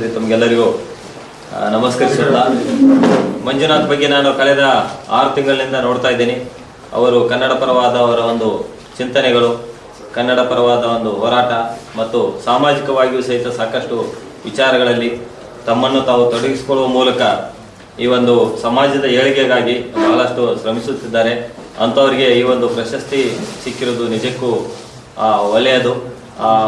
ತಮಗೆಲ್ಲರಿಗೂ. ನಮಸ್ಕರಿಸೋಣ ಮಂಜುನಾಥ್ ಬಗ್ಗೆ ನಾನು ಕಳೆದ ಆರು ತಿಂಗಳಿನಿಂದ ನೋಡ್ತಾ ಇದ್ದೀನಿ. ಅವರು ಕನ್ನಡ ಪರವಾದ ಅವರ ಒಂದು ಚಿಂತನೆಗಳು, ಕನ್ನಡ ಪರವಾದ ಒಂದು ಹೋರಾಟ ಮತ್ತು ಸಾಮಾಜಿಕವಾಗಿಯೂ ಸಹಿತ ಸಾಕಷ್ಟು ವಿಚಾರಗಳಲ್ಲಿ ತಮ್ಮನ್ನು ತಾವು ತೊಡಗಿಸಿಕೊಳ್ಳುವ ಮೂಲಕ ಈ ಒಂದು ಸಮಾಜದ ಏಳಿಗೆಗಾಗಿ ಬಹಳಷ್ಟು ಶ್ರಮಿಸುತ್ತಿದ್ದಾರೆ. ಅಂಥವ್ರಿಗೆ ಈ ಒಂದು ಪ್ರಶಸ್ತಿ ಸಿಕ್ಕಿರೋದು ನಿಜಕ್ಕೂ ಒಳ್ಳೆಯದು.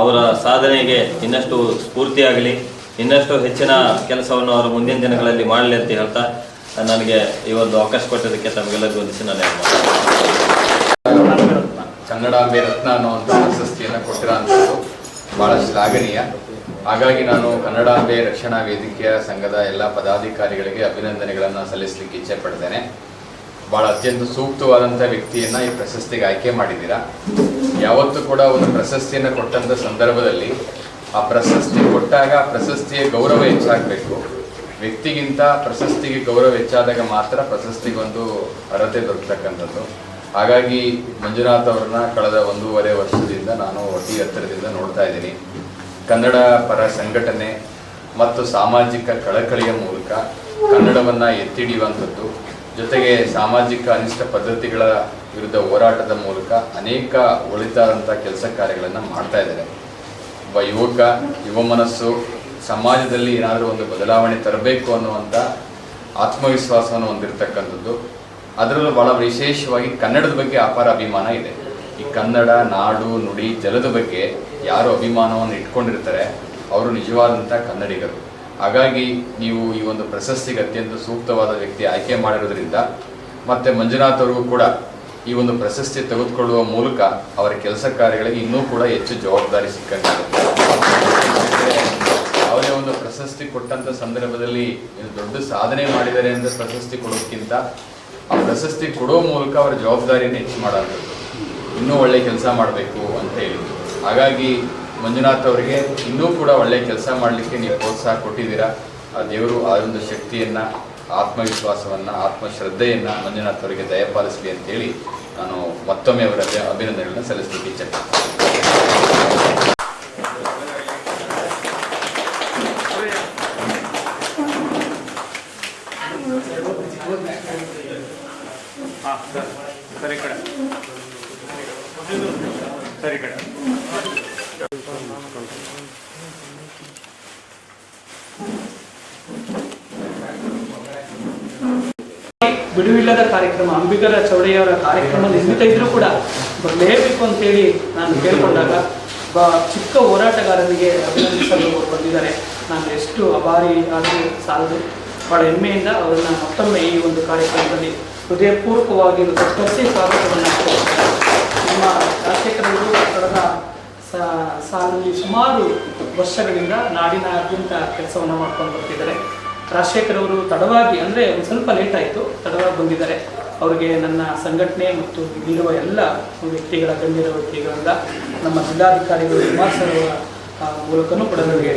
ಅವರ ಸಾಧನೆಗೆ ಇನ್ನಷ್ಟು ಸ್ಫೂರ್ತಿಯಾಗಲಿ. ಇನ್ನಷ್ಟು ಹೆಚ್ಚಿನ ಕೆಲಸವನ್ನು ಅವರು ಮುಂದಿನ ದಿನಗಳಲ್ಲಿ ಮಾಡಲಿ ಅಂತ ಹೇಳ್ತಾ ನನಗೆ ಈ ಒಂದು ಅವಕಾಶ ಕೊಟ್ಟಿದ್ದಕ್ಕೆ ತಮಗೆಲ್ಲರಿಗೂ ಒಂದು ನಾನು ಕನ್ನಡಾಂಬೆ ರತ್ನ ಅನ್ನುವಂಥ ಪ್ರಶಸ್ತಿಯನ್ನು ಕೊಟ್ಟಿರೋ ಬಹಳ ಶ್ಲಾಘನೀಯ ಹಾಗಾಗಿ ನಾನು ಕನ್ನಡಾಂಬೆ ರಕ್ಷಣಾ ವೇದಿಕೆಯ ಸಂಘದ ಎಲ್ಲ ಪದಾಧಿಕಾರಿಗಳಿಗೆ ಅಭಿನಂದನೆಗಳನ್ನು ಸಲ್ಲಿಸಲಿಕ್ಕೆ ಇಚ್ಛೆ ಪಡ್ತೇನೆ. ಬಹಳ ಅತ್ಯಂತ ಸೂಕ್ತವಾದಂಥ ವ್ಯಕ್ತಿಯನ್ನ ಈ ಪ್ರಶಸ್ತಿಗೆ ಆಯ್ಕೆ ಮಾಡಿದ್ದೀರಾ. ಯಾವತ್ತೂ ಕೂಡ ಒಂದು ಪ್ರಶಸ್ತಿಯನ್ನು ಕೊಟ್ಟಂಥ ಸಂದರ್ಭದಲ್ಲಿ ಆ ಪ್ರಶಸ್ತಿ ಕೊಟ್ಟಾಗ ಆ ಪ್ರಶಸ್ತಿಯ ಗೌರವ ಹೆಚ್ಚಾಗಬೇಕು. ವ್ಯಕ್ತಿಗಿಂತ ಪ್ರಶಸ್ತಿಗೆ ಗೌರವ ಹೆಚ್ಚಾದಾಗ ಮಾತ್ರ ಪ್ರಶಸ್ತಿಗೊಂದು ಅರ್ಹತೆ ದೊರಕತಕ್ಕಂಥದ್ದು. ಹಾಗಾಗಿ ಮಂಜುನಾಥ್ ಅವ್ರನ್ನ ಕಳೆದ ಒಂದೂವರೆ ವರ್ಷದಿಂದ ನಾನು ಅತಿ ಹತ್ತಿರದಿಂದ ನೋಡ್ತಾ ಇದ್ದೀನಿ. ಕನ್ನಡ ಪರ ಸಂಘಟನೆ ಮತ್ತು ಸಾಮಾಜಿಕ ಕಳಕಳಿಯ ಮೂಲಕ ಕನ್ನಡವನ್ನು ಎತ್ತಿ ಹಿಡಿಯುವಂಥದ್ದು ಜೊತೆಗೆ ಸಾಮಾಜಿಕ ಅನಿಷ್ಟ ಪದ್ಧತಿಗಳ ವಿರುದ್ಧ ಹೋರಾಟದ ಮೂಲಕ ಅನೇಕ ಒಳಿತಾದಂಥ ಕೆಲಸ ಕಾರ್ಯಗಳನ್ನು ಮಾಡ್ತಾ ಇದ್ದಾರೆ. ಒಬ್ಬ ಯುವಕ, ಯುವ ಮನಸ್ಸು, ಸಮಾಜದಲ್ಲಿ ಏನಾದರೂ ಒಂದು ಬದಲಾವಣೆ ತರಬೇಕು ಅನ್ನುವಂಥ ಆತ್ಮವಿಶ್ವಾಸವನ್ನು ಹೊಂದಿರತಕ್ಕಂಥದ್ದು. ಅದರಲ್ಲೂ ಬಹಳ ವಿಶೇಷವಾಗಿ ಕನ್ನಡದ ಬಗ್ಗೆ ಅಪಾರ ಅಭಿಮಾನ ಇದೆ. ಈ ಕನ್ನಡ, ನಾಡು, ನುಡಿ, ಜಲದ ಬಗ್ಗೆ ಯಾರು ಅಭಿಮಾನವನ್ನು ಇಟ್ಕೊಂಡಿರ್ತಾರೆ, ಅವರು ನಿಜವಾದಂಥ ಕನ್ನಡಿಗರು. ಹಾಗಾಗಿ ನೀವು ಈ ಒಂದು ಪ್ರಶಸ್ತಿಗೆ ಅತ್ಯಂತ ಸೂಕ್ತವಾದ ವ್ಯಕ್ತಿ ಆಯ್ಕೆ ಮಾಡಿರೋದ್ರಿಂದ, ಮತ್ತು ಮಂಜುನಾಥ್ ಅವರು ಕೂಡ ಈ ಒಂದು ಪ್ರಶಸ್ತಿ ತೆಗೆದುಕೊಳ್ಳುವ ಮೂಲಕ ಅವರ ಕೆಲಸ ಕಾರ್ಯಗಳಿಗೆ ಇನ್ನೂ ಕೂಡ ಹೆಚ್ಚು ಜವಾಬ್ದಾರಿ ಸಿಕ್ಕಂತಾಗುತ್ತೆ ಅವರೇ ಒಂದು ಪ್ರಶಸ್ತಿ ಕೊಟ್ಟಂಥ ಸಂದರ್ಭದಲ್ಲಿ ದೊಡ್ಡ ಸಾಧನೆ ಮಾಡಿದ್ದಾರೆ ಅಂತ ಪ್ರಶಸ್ತಿ ಕೊಡೋಕ್ಕಿಂತ ಆ ಪ್ರಶಸ್ತಿ ಕೊಡೋ ಮೂಲಕ ಅವರ ಜವಾಬ್ದಾರಿಯನ್ನು ಹೆಚ್ಚು ಮಾಡೋಂಥದ್ದು ಇನ್ನೂ ಒಳ್ಳೆ ಕೆಲಸ ಮಾಡಬೇಕು ಅಂತ ಹೇಳಿ. ಹಾಗಾಗಿ ಮಂಜುನಾಥ್ ಅವರಿಗೆ ಇನ್ನೂ ಕೂಡ ಒಳ್ಳೆ ಕೆಲಸ ಮಾಡಲಿಕ್ಕೆ ನೀವು ಪ್ರೋತ್ಸಾಹ ಕೊಟ್ಟಿದ್ದೀರಾ? ಆ ದೇವರು ಆ ಒಂದು ಶಕ್ತಿಯನ್ನು, ಆತ್ಮವಿಶ್ವಾಸವನ್ನು, ಆತ್ಮಶ್ರದ್ಧೆಯನ್ನು ಮಂಜುನಾಥ್ ಅವರಿಗೆ ದಯಪಾಲಿಸಲಿ ಅಂತೇಳಿ ನಾನು ಮತ್ತೊಮ್ಮೆ ಅವರ ಅಭಿನಂದನೆಗಳನ್ನು ಸಲ್ಲಿಸಲಿಕ್ಕೆ ಇಚ್ಛೆ. ಸರಿ ಕಡೆ ಸರಿ ಕಡೆ ಬಿಡುವಿಲ್ಲದ ಕಾರ್ಯಕ್ರಮ, ಅಂಬಿಗರ ಚೌಡಯ್ಯವರ ಕಾರ್ಯಕ್ರಮ ನಿರ್ಮಿತ ಇದ್ರೂ ಕೂಡ ಬರಲೇಬೇಕು ಅಂತೇಳಿ ನಾನು ಕೇಳಿಕೊಂಡಾಗ ಒಬ್ಬ ಚಿಕ್ಕ ಹೋರಾಟಗಾರನಿಗೆ ಅಭಿನಂದಿಸಲು ಬಂದಿದ್ದಾರೆ ನಾನು ಎಷ್ಟು ಅಭಾರಿ ಆದರೂ ಸಾಲದು, ಬಹಳ ಹೆಮ್ಮೆಯಿಂದ ಅವರನ್ನ ಮತ್ತೊಮ್ಮೆ ಈ ಒಂದು ಕಾರ್ಯಕ್ರಮದಲ್ಲಿ ಹೃದಯಪೂರ್ವಕವಾಗಿ ಪ್ರತಿ ಸ್ವಾಗತವನ್ನು. ನಮ್ಮ ರಾಜಶೇಖರವರು ಕಳೆದ ಸಾಲಿನಲ್ಲಿ ಸುಮಾರು ವರ್ಷಗಳಿಂದ ನಾಡಿನಾದ್ಯಂತ ಕೆಲಸವನ್ನು ಮಾಡ್ಕೊಂಡು ಬರ್ತಿದ್ದಾರೆ ರಾಜಶೇಖರ್ ಅವರು ತಡವಾಗಿ, ಅಂದರೆ ಒಂದು ಸ್ವಲ್ಪ ಲೇಟ್ ಆಯಿತು, ತಡವಾಗಿ ಬಂದಿದ್ದಾರೆ. ಅವರಿಗೆ ನನ್ನ ಸಂಘಟನೆ ಮತ್ತು ಇಲ್ಲಿರುವ ಎಲ್ಲ ವ್ಯಕ್ತಿಗಳ, ಗಣ್ಯರ ವ್ಯಕ್ತಿಗಳಿಂದ ನಮ್ಮ ಜಿಲ್ಲಾಧಿಕಾರಿಗಳು ಕುಮಾರ್ ಸರ್ ಅವರ ಮೂಲಕನೂ ಕೂಡ ನನಗೆ